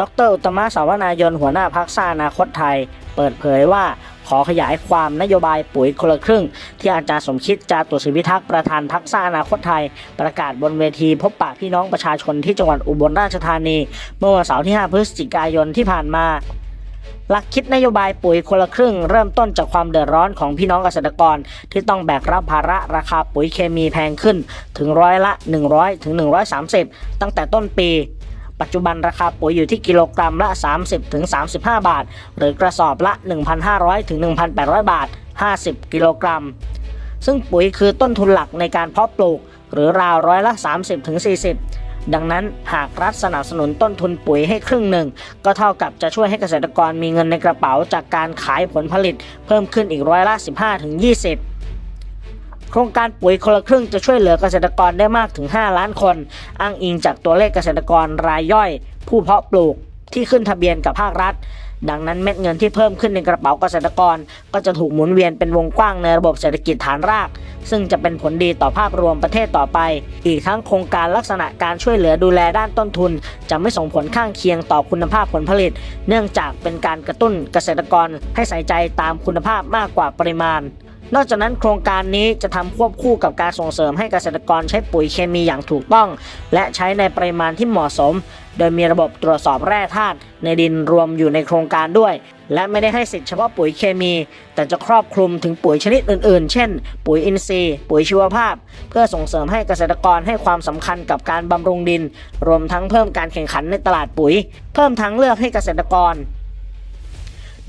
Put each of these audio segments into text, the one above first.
ดรอุตมะสาวนายนหัวหน้าพักสร้างอนาคตไทย เปิดเผยว่า ขอขยายความนโยบายปุ๋ยคนละครึ่ง ที่อาจารย์สมคิดจาตุศรีพิทักษ์ประธานพักสร้างอนาคตไทย ประกาศบนเวทีพบปะพี่น้องประชาชนที่จังหวัดอุบลราชธานี เมื่อวันเสาร์ที่ 5 พฤศจิกายนที่ผ่านมาหลักคิดนโยบายปุ๋ยคนละครึ่งเริ่มต้นจากความเดือดร้อนของพี่น้องเกษตรกร ที่ต้องแบกรับภาระราคาปุ๋ยเคมีแพงขึ้นถึงร้อยละ 100ถึง130 ตั้งแต่ต้นปี ปัจจุบันราคาปุ๋ยอยู่ที่กิโลกรัมละ 30ถึง35 บาท หรือกระสอบละ 1,500ถึง1,800 บาท 50 กิโลกรัม ซึ่งปุ๋ยคือต้นทุนหลักในการเพาะปลูก หรือราวร้อยละ 30ถึง40 ดังนั้นหากรัฐสนับสนุนต้นทุนปุ๋ยให้ครึ่งหนึ่ง ก็เท่ากับจะช่วยให้เกษตรกรมีเงินในกระเป๋าจากการขายผลผลิต เพิ่มขึ้นอีกร้อยละ 15ถึง20 โครงการปุ๋ยคนละครึ่งจะช่วยเหลือเกษตรกรได้มากถึง 5 ล้านคน อ้างอิงจากตัวเลขเกษตรกรรายย่อย ผู้เพาะปลูกที่ขึ้นทะเบียนกับภาครัฐ ดังนั้นเม็ดเงินที่เพิ่มขึ้นในกระเป๋าเกษตรกร ก็จะถูกหมุนเวียนเป็นวงกว้างในระบบเศรษฐกิจฐานราก ซึ่งจะเป็นผลดีต่อภาพรวมประเทศต่อไป อีกทั้งโครงการลักษณะการช่วยเหลือดูแลด้านต้นทุน จะไม่ส่งผลข้างเคียงต่อคุณภาพผลผลิต เนื่องจากเป็นการกระตุ้นเกษตรกรให้ใส่ใจตามคุณภาพมากกว่าปริมาณ นอกจากนั้นโครงการนี้จะทำควบคู่กับการส่งเสริมให้เกษตรกรใช้ปุ๋ยเคมีอย่างถูกต้อง และใช้ในปริมาณที่เหมาะสม โดยมีระบบตรวจสอบแร่ธาตุในดินรวมอยู่ในโครงการด้วย และไม่ได้ให้สิทธิ์เฉพาะปุ๋ยเคมี แต่จะครอบคลุมถึงปุ๋ยชนิดอื่นๆ เช่น ปุ๋ยอินทรีย์ ปุ๋ยชีวภาพ เพื่อส่งเสริมให้เกษตรกรให้ความสำคัญกับการบำรุงดิน รวมทั้งเพิ่มการแข่งขันในตลาดปุ๋ย เพิ่มทางเลือกให้เกษตรกร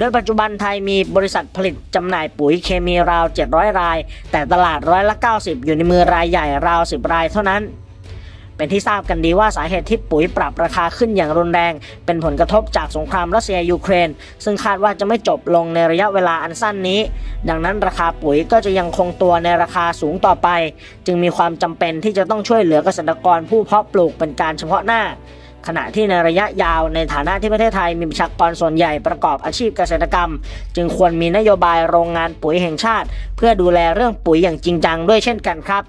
โดยปัจจุบันไทยมีบริษัทผลิตจำหน่ายปุ๋ยเคมีราว 700 ราย แต่ตลาดร้อยละ 90 อยู่ในมือรายใหญ่ราว 10 รายเท่านั้น เป็นที่ทราบกันดีว่าสาเหตุที่ปุ๋ยปรับราคาขึ้นอย่างรุนแรง เป็นผลกระทบจากสงครามรัสเซียยูเครน ซึ่งคาดว่าจะไม่จบลงในระยะเวลาอันสั้นนี้ ดังนั้นราคาปุ๋ยก็จะยังคงตัวในราคาสูงต่อไป จึงมีความจำเป็นที่จะต้องช่วยเหลือเกษตรกรผู้เพาะปลูกเป็นการเฉพาะหน้า ขณะที่ในระยะยาวในฐานะที่ประเทศไทยมีประชากรส่วนใหญ่ประกอบอาชีพเกษตรกรรม จึงควรมีนโยบายโรงงานปุ๋ยแห่งชาติ เพื่อดูแลเรื่องปุ๋ยอย่างจริงจังด้วยเช่นกันครับ